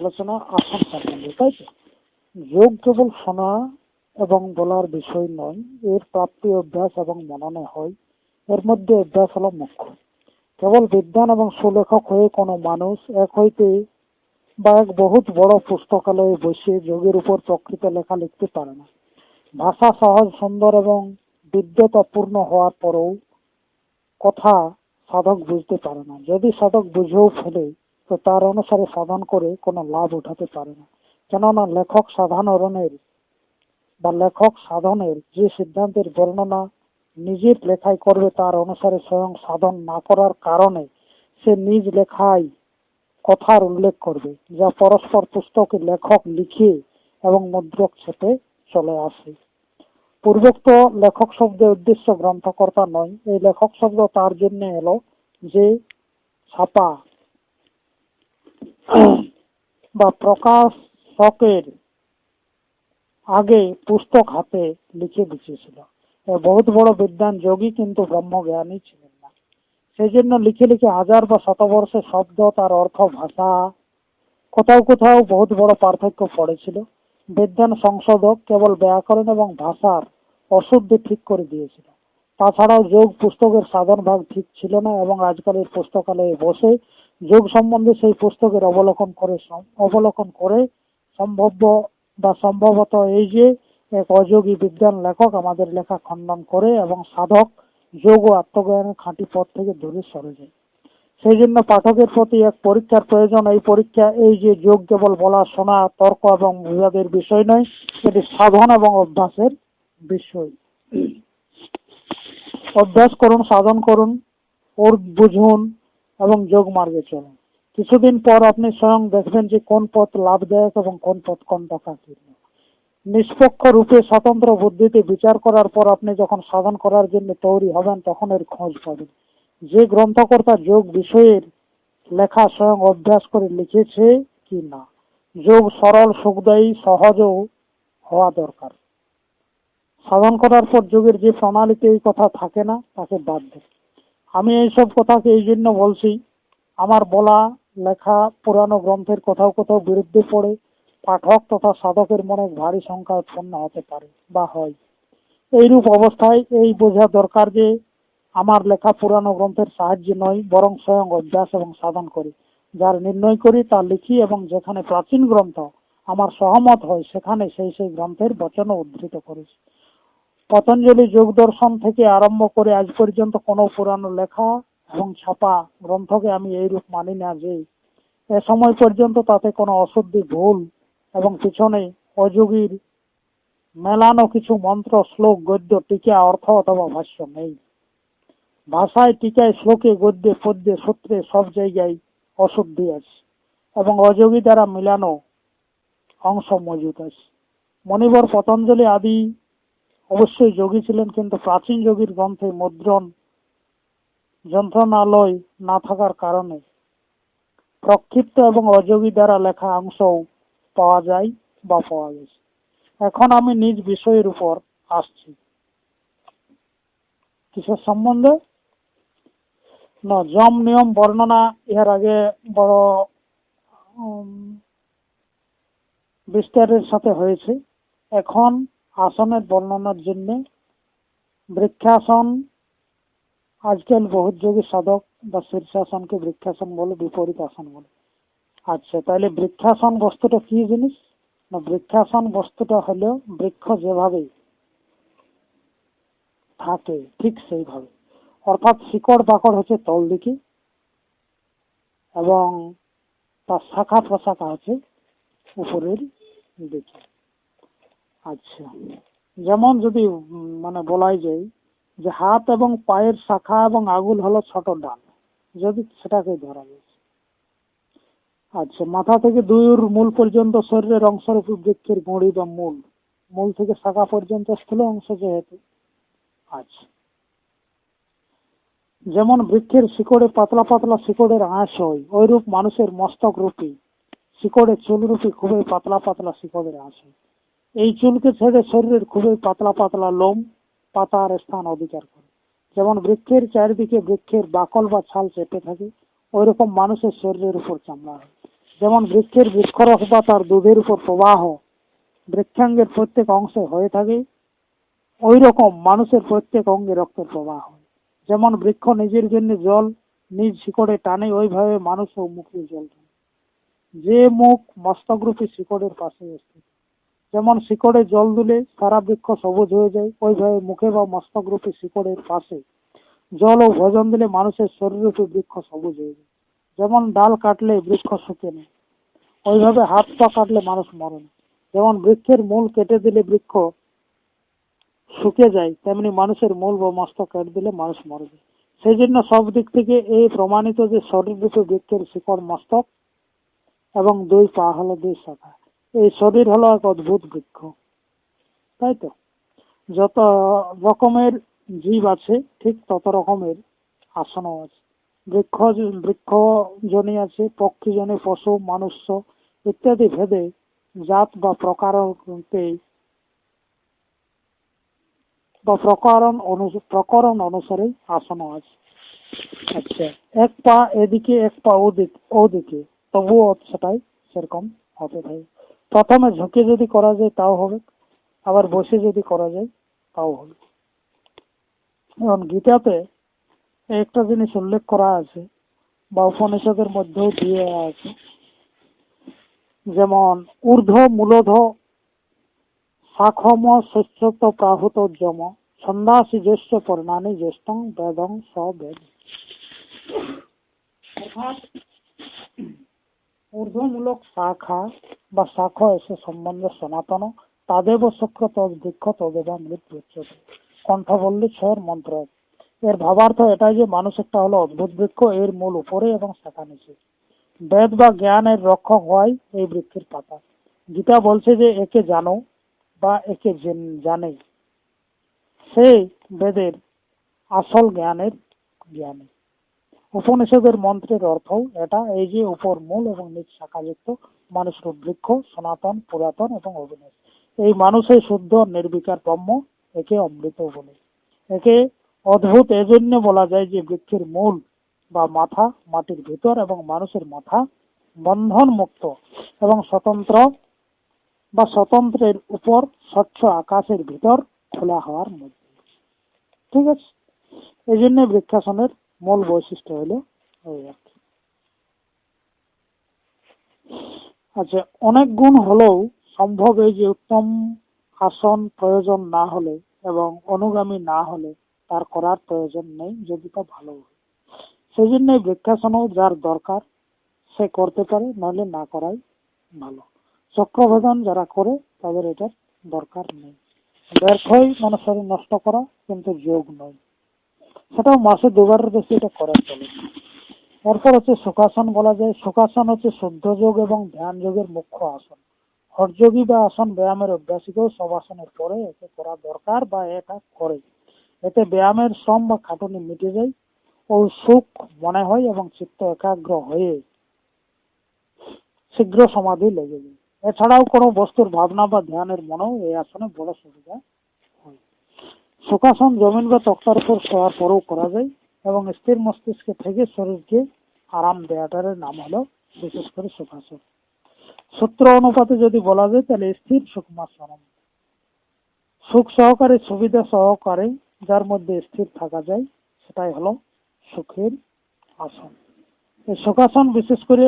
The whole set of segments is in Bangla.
আলোচনা আসন সম্বন্ধে তাই তো? যোগ কেবল শোনা এবং বলার বিষয় নয়, এর প্রাপ্তি অভ্যাস এবং মননে হয়, এর মধ্যে অভ্যাস হলো মুখ্য। কেবল বিদ্যান এবং সুলেখক হয়ে কোনো মানুষ এক হইতে বা এক বহুত বড় পুস্তকালয়ে বসে যোগের উপর প্রকৃত লেখা লিখতে পারে না। ভাষা সহজ, সুন্দর এবং বিদ্যতাপূর্ণ হওয়ার পরেও কথা সাধক বুঝতে পারে না। যদি সাধক বুঝেও ফেলে তো তার অনুসারে সাধন করে কোনো লাভ উঠাতে পারে না। কেননা লেখক সাধারণের বা লেখক সাধনের যে সিদ্ধান্তের বর্ণনা নিজের লেখায় করবে, তার অনুসারে স্বয়ং সাধন না করার কারণে সে নিজ লেখায় কথার উল্লেখ করবে, যা পরস্পর পুস্তকে লেখক লিখে এবং মুদ্রক ছেপে চলে আসে। পূর্বোক্ত লেখক শব্দের উদ্দেশ্য গ্রন্থকর্তা নয়। এই লেখক শব্দ তার জন্য এলো যে ছাপা বা প্রকাশকের আগে পুস্তক হাতে লিখে দিয়েছিল। বহুত বড় বিদ্যান যোগী কিন্তু ব্রহ্মজ্ঞানী ছিলেন না। সেই জন্য লিখে লিখে হাজার বা শতবর্ষে শব্দ, তার অর্থ, ভাষা, কোথাও কোথাও বহুত বড় পার্থক্য পড়েছিল। বিজ্ঞান সংশোধক কেবল ব্যাকরণ এবং ভাষার অশুদ্ধি ঠিক করে দিয়েছিল। তাছাড়াও যোগ পুস্তকের সাধন ভাগ ঠিক ছিল না এবং আজকালের পুস্তকালয়ে বসে যোগ সম্বন্ধে সেই পুস্তকের অবলোকন করে অবলোকন করে সম্ভব্য বা সম্ভবত এই যে এক অযোগী বিজ্ঞান লেখক আমাদের লেখা খণ্ডন করে এবং সাধক যোগ ও আত্মজ্ঞানের খাঁটি পথ থেকে দূরে সরে যায়। সেই জন্য পাঠকের প্রতি এক পরীক্ষার প্রয়োজন। এই পরীক্ষা এই যে যোগ কেবল বলা, শোনা, তর্ক এবং বিবাদের বিষয় নয়, এটি সাধন এবং অভ্যাসের বিষয়। অভ্যাস করুন, সাধন করুন, ওর বুঝুন এবং যোগ মার্গে চলুন কিছুদিন পর আপনি স্বয়ং দেখবেন যে কোন পথ লাভদায়ক এবং কোন পথ কোন কীর্ণ নিষ্পক্ষ রূপে স্বতন্ত্র বুদ্ধিতে বিচার করার পর আপনি যখন সাধন করার জন্য তৈরি হবেন, তখন এর খোঁজ পাবেন। যে গ্রন্থকর্তা যোগ বিষয়ের লেখা স্বয়ং অভ্যাস করে লিখেছে কি না, যোগ সরল, সুখদায়ী সহজও হওয়া দরকার। সাধন করার পর যোগের যে প্রণালীতে এই কথা থাকে না, তাকে বাদ দেয় আমি এইসব কথাকে এই জন্য বলছি, আমার বলা, লেখা, পুরানো গ্রন্থের কোথাও কোথাও বিরুদ্ধে পড়ে, পাঠক তথা সাধকের মনে ভারী সংখ্যা উৎপন্ন হতে পারে বা হয়। এইরূপ অবস্থায় এই বোঝা দরকার যে, আমার লেখা পুরানো গ্রন্থের সাহায্যে নয়, বরং স্বয়ং অভ্যাস এবং সাধন করি। যার নির্ণয় করি, তা লিখি এবং যেখানে প্রাচীন গ্রন্থ আমার সহমত হয়, সেখানে সেই সেই গ্রন্থের বচনও উদ্ধৃত করেছি। পতঞ্জলি যোগ দর্শন থেকে আরম্ভ করে আজ পর্যন্ত কোনো পুরানো লেখা এবং ছাপা গ্রন্থকে আমি এইরূপ মানি না যে এ সময় পর্যন্ত তাতে কোনো অশুদ্ধি, ভুল এবং পিছনে অযোগীর মেলানো কিছু মন্ত্র, শ্লোক, গদ্য, টিকা, অর্থ অথবা ভাষ্য নেই। ভাষায় টিকায়, শ্লোকে, গদ্যে, পদ্যে, সূত্রে সব জায়গায় অশুদ্ধি আছে এবং অযোগী দ্বারা মিলানো অংশ মজুদ আছে। মণিবর, পতঞ্জলি আদি অবশ্যই যোগী ছিলেন, কিন্তু প্রাচীন যোগীর গ্রন্থে মুদ্রণ, যন্ত্রণালয় না থাকার কারণে প্রক্ষিপ্ত এবং অযোগী দ্বারা লেখা অংশও পাওয়া যায় বা পাওয়া গেছে। এখন আমি নিজ বিষয়ের উপর আসছি। কিসের সম্বন্ধে? না জম নিয়ম, বর্ণনা এর আগে বড় বিস্তারের সাথে হয়েছে। এখন আসনের বর্ণনার জন্য বৃক্ষাসন, আজকাল বহুত যোগী সাধক বা শীর্ষাসনকে বৃক্ষাসন বলে, বিপরীত আসন বলে। আচ্ছা তাহলে বৃক্ষাসন বস্তুটা কি জিনিস? না, বৃক্ষাসন বস্তুটা হলো বৃক্ষ যেভাবে থাকে, ঠিক সেইভাবে। অর্থাৎ শিকড় বাকড় হচ্ছে তল দিকে এবং তার শাখা প্রশাখা হচ্ছে উপরের দিকে। আচ্ছা। যেমন যদি মানে বলাই যায় যে হাত এবং পায়ের শাখা এবং আগুল হলো ছোট ডাল, যদি সেটাকে ধরা যায়। আচ্ছা মাথা থেকে দুইর মূল পর্যন্ত শরীরের উপর বৃক্ষের গুঁড়ি বা মূল মূল থেকে শাখা পর্যন্ত স্থূল অংশ যেহেতু। আচ্ছা। যেমন বৃক্ষের শিকড়ে পাতলা পাতলা শিকড়ের আঁশ হয়, ওইরূপ মানুষের মস্তক রূপী শিকড়ে চুল রূপী খুবই পাতলা পাতলা শিকড়ের আঁশ হয়। এই চুলকে ছেড়ে শরীরের খুবই পাতলা পাতলা লোম, পাতার স্থান অধিকার করে। যেমন বৃক্ষের চারিদিকে বৃক্ষের বাকল বা ছাল চেপে থাকে ওই রকম মানুষের শরীরের উপর চামড়া হয়। যেমন বৃক্ষের বৃক্ষরস বা তার দুধের উপর প্রবাহ বৃক্ষাঙ্গের প্রত্যেক অংশে হয়ে থাকে ওই রকম মানুষের প্রত্যেক অঙ্গে রক্তের প্রবাহ যেমন বৃক্ষ নিজের জন্য জল নিজ শিকড়ে টানে, ওইভাবে মানুষও মুখে জল টানে। যে মুখ মস্তকরূপী শিকড়ের পাশে স্থিত যেমন শিকড়ে জল দিলে সারা বৃক্ষ সবুজ হয়ে যায়, ওইভাবে মুখে বা মস্তকরূপী শিকড়ের পাশে জল ও ভোজন দিলে মানুষের শরীর শরীররূপী বৃক্ষ সবুজ হয়ে যায়। যেমন ডাল কাটলে বৃক্ষ শুকে না ওইভাবে হাত পা কাটলে মানুষ মরে না। যেমন বৃক্ষের মূল কেটে দিলে বৃক্ষ শুকে যায়, তেমনি মানুষের মূল বা মস্তক কেটে দিলে মানুষ মরে যায়। সেই জন্য সব দিক থেকে এই প্রমাণিত যে শরীর শরীররূপী বৃক্ষের শিকড়, মস্তক এবং দুই পা হলো দুই শাখা। এই শরীর হলো এক অদ্ভুত বৃক্ষ, তাই তো? যত রকমের জীব আছে, ঠিক তত রকমের আসনও আছে। বৃক্ষ বৃক্ষ জনি আছে পক্ষী জনি পশু মানুষ ইত্যাদি ভেদে জাত বা প্রকারকে বা প্রকরণ প্রকরণ অনুসারে আসনও আছে। আচ্ছা এক পা এদিকে, এক পা ওদিকে তবুও সেটাই সেরকম হতে থাকে প্রথমে ঝুঁকে যদি করা যায়, তাও হবে। আবার বসে যদি করা যায়, তাও হবে। এখন গীতাতে একটা জিনিস উল্লেখ করা আছে, বা উপনিষদের মধ্যেও দিয়ে আছে। যেমন, ঊর্ধ্ব মূলধ শাখম শস্যত প্রাহুত যম ছন্দাসি জ্যেষ্ঠ পর্ণানি জ্যেষ্ঠং বেদং স বেদ। অর্থাৎ ঊর্ধ্বমূলক শাখা বা শাখ এসে সম্বন্ধে সনাতন তাদেব শুক্র তদ বৃক্ষ তদেবা মৃত্যু উচ্চতে কণ্ঠবল্লী ছয়ের মন্ত্র এর ভাবার্থ এটাই যে মানুষ একটা হলো অদ্ভুত বৃক্ষ এর মূল উপরে এবং শাখা নিচে। বেদ বা জ্ঞানের রক্ষক হয় এই বৃক্ষের পাতা। গীতা বলছে যে একে জানো বা একে জানে সে বেদের আসল জ্ঞানের জ্ঞানী। উপনিষদের মন্ত্রের অর্থ এটা, এই যে উপর মূল এবং নিচ শাখাযুক্ত মানুষের বৃক্ষ সনাতন, পুরাতন এবং অবিনাশ। এই মানুষের শুদ্ধ, নির্বিকার ব্রহ্ম, একে অমৃত বলে। একে অদ্ভুত এজন্য বলা যায় যে বৃক্ষের মূল বা মাথা মাটির ভিতর এবং মানুষের মাথা বন্ধন মুক্ত এবং স্বতন্ত্র বা স্বতন্ত্রের উপর স্বচ্ছ আকাশের ভিতর খোলা হওয়ার মধ্যে। ঠিক আছে? এই জন্য বৃক্ষাসনের মূল বৈশিষ্ট্য হলো ওই আর আচ্ছা অনেক গুণ হলেও সম্ভব এই যে উত্তম আসন প্রয়োজন না হলে এবং অনুগামী না হলে তার করার প্রয়োজন নেই, যদি তা ভালো হয়। সেই জন্য বৃক্ষাসনও যার দরকার, সে করতে পারে নইলে না করাই ভালো। চক্রভেদন যারা করে, তাদের এটার দরকার নেই। ব্যর্থই মানুষের নষ্ট করা, কিন্তু যোগ নয়। সেটাও মাসে দুবারের বেশি এটা করা চলে। এরপর হচ্ছে সুখাসন বলা যায়। সুখাসন হচ্ছে শুদ্ধ যোগ এবং ধ্যান যোগের মুখ্য আসন। হরযোগী বা আসন ব্যায়ামের অভ্যাসীকেও সব আসনের পরে একে করা দরকার বা এটা করে। এতে ব্যায়ামের শ্রম বা খাটুনি মিটে যায় ও সুখ মনে হয় এবং চিত্ত একাগ্র হয়ে শীঘ্র সমাধি লেগে যায়। এছাড়াও কোনো বস্তুর ভাবনা বা ধ্যানের মনেও এই আসনে বড় সুবিধা হয়। সুখাসন জমিন বা তক্তার উপর শোয়ার পরেও করা যায় এবং স্থির মস্তিষ্কে থেকে শরীরকে আরাম দেওয়াটার নাম হলো বিশেষ করে সুখাসন। সূত্র অনুপাতে যদি বলা যায়, তাহলে স্থির সুকুমাসনম সুখ সহকারে সুবিধা সহকারে যার মধ্যে স্থির থাকা যায়, সেটাই হলো সুখের আসন। এই সুখাসন বিশেষ করে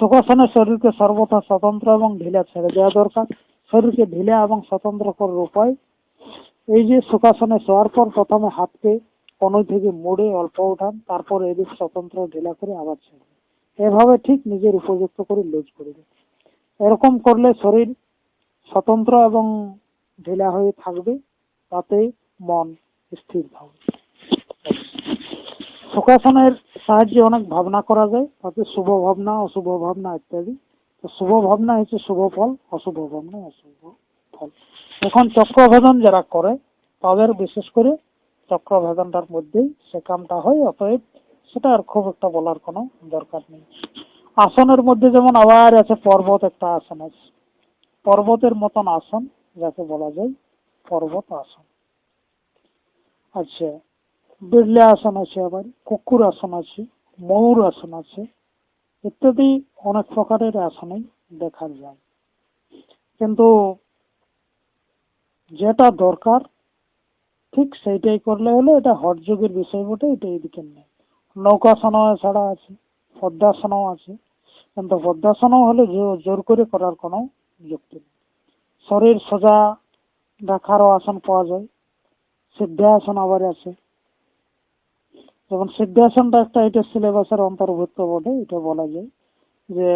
সুখাসনে শরীরকে সর্বথা স্বতন্ত্র এবং ঢিলা ছেড়ে দেওয়া দরকার। শরীরকে ঢিলা এবং স্বতন্ত্র করার উপায় এই যে সুখাসনে শোয়ার পর প্রথমে হাতকে কনুই থেকে মোড়ে অল্প উঠান, তারপর এদিক স্বতন্ত্র ঢিলা করে আবার ছেড়ে এভাবে ঠিক নিজের উপযুক্ত করে লুজ করে এরকম করলে শরীর স্বতন্ত্র এবং ঢিলা হয়ে থাকবে, তাতে মন স্থির থাকবে। সুখাসনের সাহায্যে অনেক ভাবনা করা যায়, তাতে শুভ ভাবনা, অশুভ ভাবনা ইত্যাদি। তো শুভ ভাবনা হচ্ছে শুভ ফল, অশুভ ভাবনা, অশুভ। ফল এখন চক্রভেদন যারা করে, তাদের বিশেষ করে চক্রভেদনটার মধ্যেই সে কামটা হয়, অতএব সেটা আর খুব একটা বলার কোনো দরকার নেই। আসনের মধ্যে যেমন আবার আছে পর্বত, একটা আসন আছে। পর্বতের মতন আসন, যাকে বলা যায় পর্বত আসন। আচ্ছা বিড়লা আসন আছে আবার, কুকুর আসন আছে, ময়ূর আসন আছে, ইত্যাদি অনেক প্রকারের আসনেই দেখা যায়। কিন্তু যেটা দরকার, ঠিক সেইটাই করলে হলে এটা হট যুগের বিষয় বটে, এটা এদিকে নেই। নৌকাসনও ছাড়া আছে পদ্মাসনও আছে। কিন্তু পদ্মাসনও হলে জোর করে করার কোনো যুক্তি নেই। শরীর সোজা রাখারও আসন পাওয়া যায়। সিদ্ধাসন আবার আছে। যেমন সিদ্ধাসনটা একটা এটা সিলেবাসের অন্তর্ভুক্ত বটে, এটা বলা যায় যে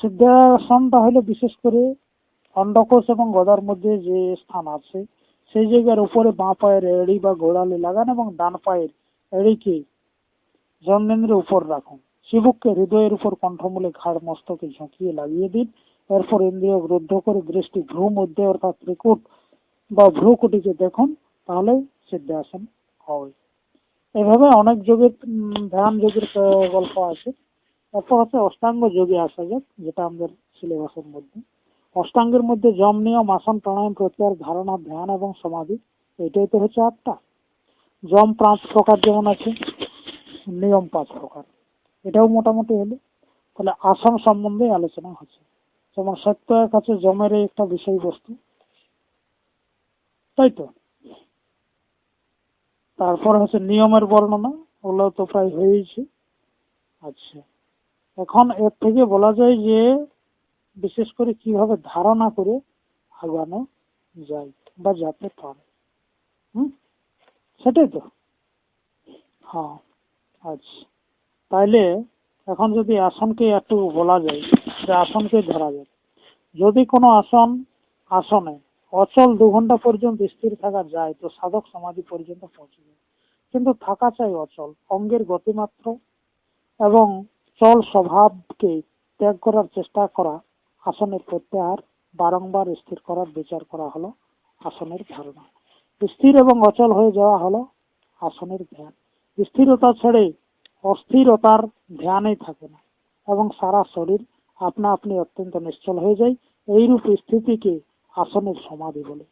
সিদ্ধাসনটা হলো বিশেষ করে অন্ডকোষ এবং গদার মধ্যে যে স্থান আছে, সেই জায়গার উপরে বাঁ পায়ের এড়ি বা গোড়ালি লাগান এবং ডান পায়ের এড়িকে জন্মেন্দ্রের উপর রাখুন। চিবুককে হৃদয়ের উপর কণ্ঠমূলে ঘাড় মস্তকে ঝুঁকিয়ে লাগিয়ে দিন। এরপর ইন্দ্রিয় রুদ্ধ করে দৃষ্টি ভ্রু মধ্যে অর্থাৎ ত্রিকুট বা ভ্রুকুটিকে দেখুন, তাহলে সিদ্ধাসন হবে। এভাবে অনেক যোগের ধ্যান যোগের গল্প আছে। তারপর হচ্ছে অষ্টাঙ্গ যোগে আসা যাক, যেটা আমাদের সিলেবাসের মধ্যে। অষ্টাঙ্গের মধ্যে যম নিয়ম, আসন প্রাণায়াম প্রত্যাহার ধারণা, ধ্যান এবং সমাধি, এটাই তো হচ্ছে আটটা জম পাঁচ প্রকার যেমন আছে, নিয়ম পাঁচ প্রকার। এটাও মোটামুটি হলো, তাহলে আসন সম্বন্ধে আলোচনা হচ্ছে। যেমন সত্য এক আছে জমের একটা বিষয়বস্তু। তাই তো? তারপর হচ্ছে নিয়মের বর্ণনা ওগুলো তো প্রায় হয়েছে আচ্ছা। এখন এর থেকে বলা যায় যে বিশেষ করে কীভাবে ধারণা করে আগানো যায় বা যেতে পারে। হুম? সেটাই তো। হ্যাঁ আচ্ছা। তাইলে এখন যদি আসনকে একটু বলা যায় যে আসনকে ধরা যায় যদি কোনো আসন, আসনে অচল দু ঘণ্টা পর্যন্ত স্থির থাকা যায়, তো সাধক সমাধি পর্যন্ত পৌঁছে যায়। কিন্তু থাকা চাই অচল, অঙ্গের গতিমাত্র এবং চল স্বভাবকে ত্যাগ করার চেষ্টা করা আসনের প্রত্যাহার বারংবার স্থির করার বিচার করা হলো আসনের ধারণা। স্থির এবং অচল হয়ে যাওয়া হলো আসনের ধ্যান। স্থিরতা ছেড়ে অস্থিরতার ধ্যানই থাকে না এবং সারা শরীর আপনা আপনি অত্যন্ত নিশ্চল হয়ে যায়। এইরূপ স্থিতিকে আসনের সমাধি বলে।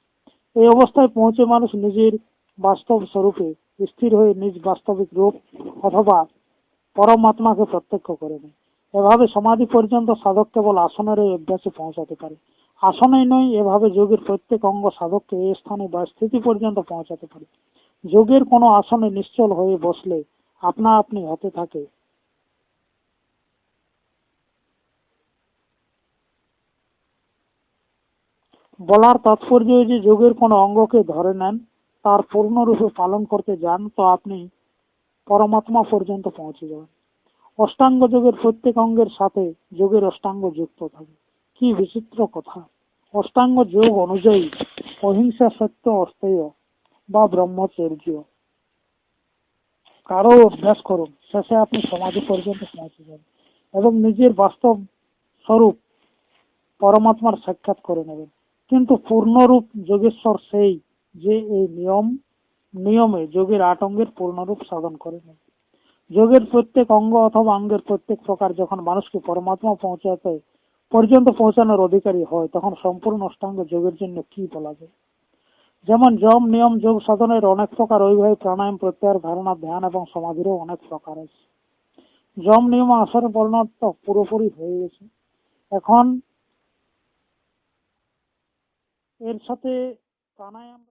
এই অবস্থায় পৌঁছে মানুষ নিজের বাস্তব স্বরূপে স্থির হয়ে নিজ বাস্তবিক রূপ অথবা পরমাত্মাকে প্রত্যক্ষ করে নেয়। এভাবে সমাধি পর্যন্ত সাধক কেবল আসনের এই অভ্যাসে পৌঁছাতে পারে। আসনেই নয়, এভাবে যোগের প্রত্যেক অঙ্গ সাধককে এই স্থানে বা স্থিতি পর্যন্ত পৌঁছাতে পারে। যোগের কোনো আসনে নিশ্চল হয়ে বসলে আপনা আপনি হতে থাকে। বলার তাৎপর্য যে যোগের কোনো অঙ্গকে ধরে নেন, তার পূর্ণরূপে পালন করতে যান, তো আপনি পরমাত্মা পর্যন্ত পৌঁছে যাবেন। অষ্টাঙ্গ যোগের প্রত্যেক অঙ্গের সাথে যোগের অষ্টাঙ্গ যুক্ত থাকে। কি বিচিত্র কথা। অষ্টাঙ্গ যোগ অনুযায়ী অহিংসা সত্য অস্তেয় বা ব্রহ্মচর্য কারও অভ্যাস করুন, শেষে আপনি সমাধি পর্যন্ত পৌঁছে যাবেন এবং নিজের বাস্তব স্বরূপ পরমাত্মার সাক্ষাৎ করে নেবেন। কিন্তু পূর্ণরূপ যোগেশ্বর সেই যে এই নিয়ম, নিয়মে যোগের আট অঙ্গের পূর্ণরূপ সাধন করে নেবে যোগের প্রত্যেক অঙ্গ অথবা অঙ্গের প্রত্যেক প্রকার যখন মানুষকে পরমাত্মা পৌঁছাতে পর্যন্ত পৌঁছানোর অধিকারী হয়, তখন সম্পূর্ণ অষ্টাঙ্গ যোগের জন্য কি বলা যায়? যেমন যম নিয়ম, যোগ সাধনের অনেক প্রকার ওইভাবে প্রাণায়াম, প্রত্যাহার, ধারণা, ধ্যান এবং সমাধিরও অনেক প্রকার আছে। যম নিয়ম আসর বর্ণনা তো পুরোপুরি হয়ে গেছে। এখন এর সাথে প্রাণায়াম